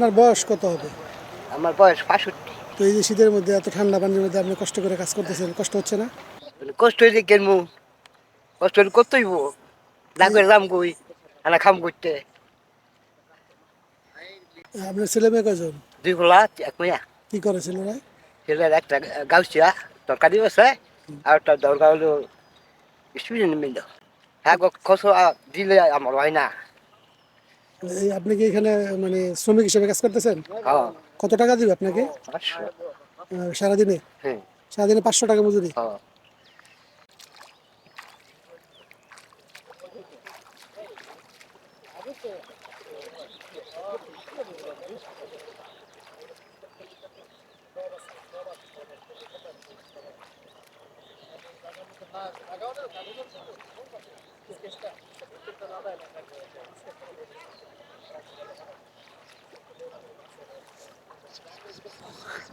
আপনার বয়স কত হবে? আমার বয়স পাঁষট্টি তো এই যে শীতের মধ্যে এত ঠান্ডা পানির মধ্যে আপনি কষ্ট করে কাজ করতেছেন কষ্ট হচ্ছে না? কষ্ট হয়েছে কেন কষ্ট হলে করতেই না করে দাম কই? আনা খাম করতে। আপনার ছেলে মেয়ে কয়জন? দুই গোলা এক মেয়া কি ওরা ছেলের? একটা গাউছিয়া তরকারি বসে আর একটা দরকার হলো স্টুডেন্ট মিল। হ্যাঁ গো খস দিলে আমার হয় না। আপনি কি এখানে মানে শ্রমিক হিসেবে কাজ করতেছেন? হ্যাঁ। কত টাকা দিবে আপনাকে? সারাদিনে? হ্যাঁ। সারাদিনে পাঁচশো টাকা মজুরি? আগাও না Oh,